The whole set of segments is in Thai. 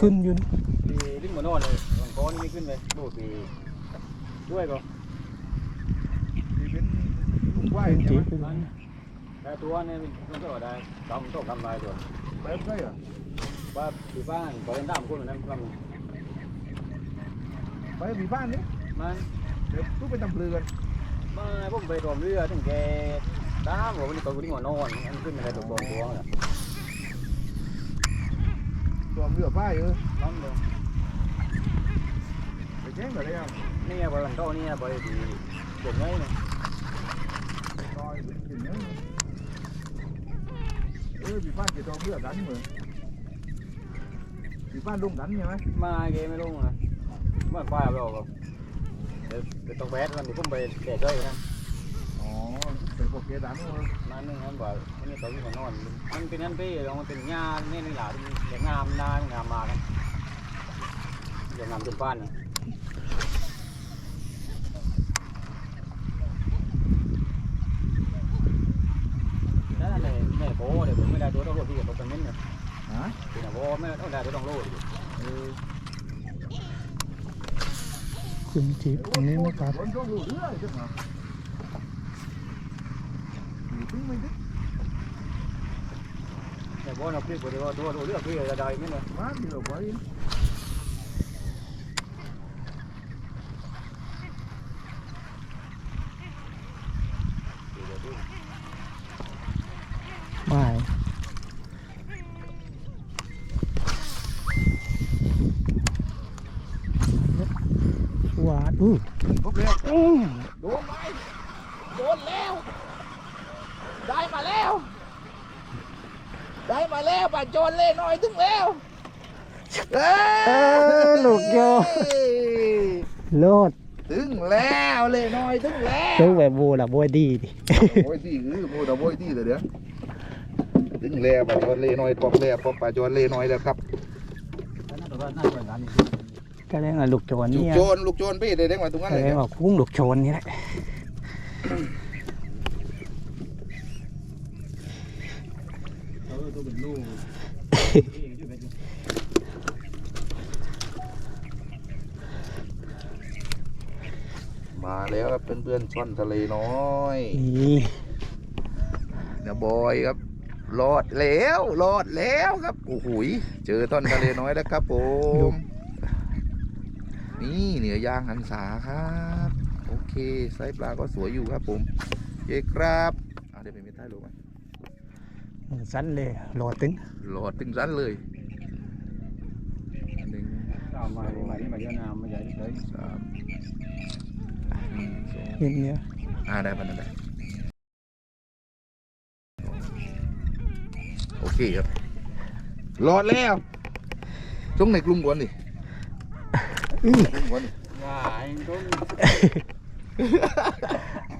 ขึ้นอยู่นะปีลิ้นหมอนอนเลยหลังก้อนนี่ไม่ขึ้นเลยดูปีด้วยก็นี่เป็นลุงไหวเป็นใช่จีไหมบไปเลยแต่ตัวเนี่ยมันก็ได้ทำต้องทำลายตัวแบบได้เหรอว่าปีบ้านก็ยังตามคนนั้นทไปมีบ้านนี่ำมันเดี๋ยวทุกไปทำเรือกันมาผมไปรวมเรือถึงแกตามผมวันนี้ตัวลิ้นหมอนอนมันขึ้นอะไรตัวตัวตัวเนี่ย ตัวเรือป้ายเออน้องดูไปแจ้งกันเลยอะนี่ไปวันโตนี่ไปดีเด็กไงเนี่ยลอยไปถึงนั้เออมีบ้านเกี่ยวเรือดันเหมือนมีบ้านลงดันใช่ไหมมาเกไม่รู้นะมันป้ายเราเดี๋ยวต้องแบดมันเดี๋ยวผมไปเด็กด้วยนะอ๋อเป็นพวกเกดันเหรอนั่นนึงนั่นบอกอันนี้ตัวมีพุ่มันเป็นหญ้าเด็กงามได้งามมากันเด็กงามจนป้านเนี่ยนั่นแหละแม่โบเดี๋ยวผมไม่ได้ตัวต้องโลดที่กันเนี่ยนะ cái đám mà nên em bảo nên tối còn non anh tin anh biết ông tin nha nên là để làm ra làm mà này để làm chụp pan này đó là để bố để bố mới ra chỗ đó rồi thì cần đến nữa hả thì là bố mới ra chỗ đồng lô cùng chịp nên nó cắt. Mıydı? Ya bu ana pek böyle doğru oluyor. Bu yere daim yine. Var mı yok var ya. Vay. Quá. Ừ. Đúng rồi. Đúng rồi. Đúng rồi. ไว้ไม่หวานอู้พบแล้วอื้อโดนไหมโดนแล้วได้มาแล้ว ได้มาแล้วป่าโจรเล่น้อยถึงแล้วเอ้เออลูกโย โลดถึงแล้วเล่น้อยถึงแล้วซื้อแบบบูละบวยดีดิโอ้ยที่คือพูดเอาโอ้ยที่เดี๋ยวถึงแล้วป่าโจรเล่น้อยปอกแล้วปอกป่าโจรเล่น้อยแล้วครับนั่นตัวนั่นตัวนั้นก็เรียกว่าลูกโจรลูเนี่กยโจรลูกโจรพี่เด็กมาตรงนั้นก็เลยเรียกว่าคุ้งลูกโจรนี่แหละ เออตัวเป็นลูก มาแล้วครับเพื่อนๆช่อนทะเลน้อยนี่เนี่ยบอยครับรอดแล้วรอดแล้วครับโอ้โหยเจอต้นทะเลน้อยแล้วครับผมนี่เหนือย่างหันษาครับ โอเคไซส์ปลาก็สวยอยู่ครับผมเย้ครับอะเดี๋ยวไปมีใต้ลงมาสั้นเลยโหลดตึงหลอดตึงรันเลยหนึ่งตาม มามาที่มาเยอะน้ำมาใหญ่เลย สามหนึ่งสอง เห็นเนี่ย อ่าได้ปะนั่นได้โอเคครับรอดแล้วจงในกลุ่มก่อนดิ อื้อก ลุ่มก่อนดิ ว้าไอ้ต้น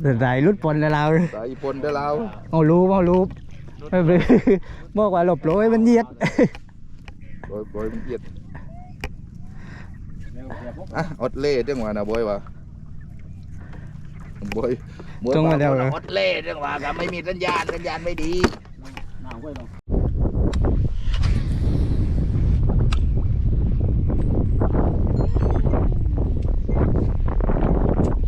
แต่ไหนรุดปนแล้วเรา สายปนได้แล้ว เอารูปเอารูปไม่เป็น บอกว่าหลบโลยมันเหยียดบอยบอยมันเกลียดเร็วเดี๋ยวพวกอะอดเล่เรื่องว่านะบอยวะบอยบอยต้องมาเดี๋ยวบเหรอ อดเล่เรื่องว่าครับไม่มีสัญญาณสัญญาณไม่ดี น้ำกล้วยลง มาแล้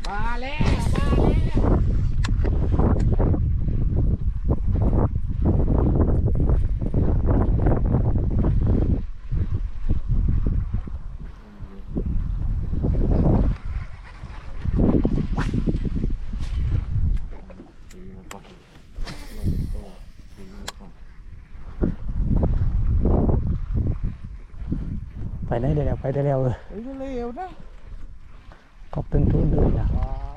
วมาแล้ว ไปได้เดี๋ยวไปได้แล้วเออเฮ้ยเร็วนะขอบตึงทุนเลยนะไ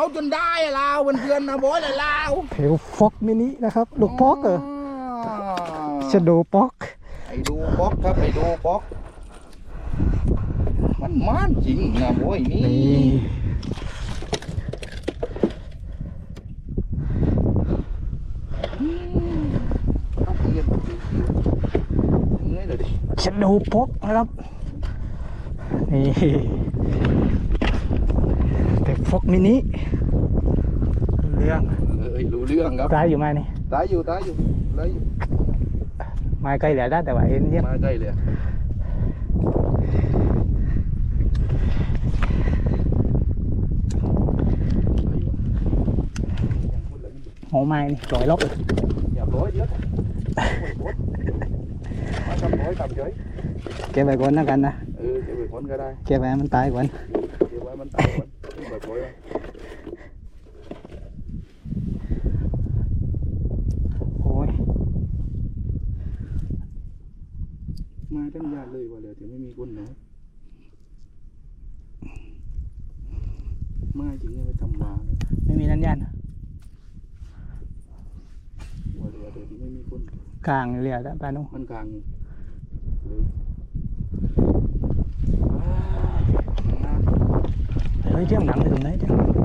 เอาจนได้อะลาวเพื่อนๆนะบอยเลยลาวเพลฟอกมินินะครับ ลูกป๊อกเหรอชะโดป๊อกไอ้ดูป๊อกครับไอ้ดูป๊อก มันมันจริงนะบอยนี่นี่ต้องเรียนยังไงเลยดิชะโดป๊อกนะครับ นี่เพล ฟอกมินิเรื่อง เอ้ยรู้เรื่องครับ ตายอยู่ไหมนี่ ตายอยู่ตายอยู่ตายอยู่ ไม้ใกล้เหลือได้แต่ว่าเอ็นเยี่ยม มาใกล้เลยอะ หัวไม้นี่ร้อยลบ อย่าร้อยเยอะมาทำร้อยทำเฉย เก็บไว้ก่อนนะกันนะ เออจะไปคนก็ได้ เก็บไว้ให้มันตายก่อน เดี๋ยวไว้มันตายก่อนแบบร้อยไว้ โอ้ยมาทั้งญาติเลยว่าเลยถึงไม่มีคนเนาะมาจริงเนี่ยไปทำวาเลยไม่มีนันยันว่าเลยเดี๋ยวที่ไม่มีคนกลางเรือได้ปลานุมันกลางอยู่เลย chứ ông nặng thì đừng né chứ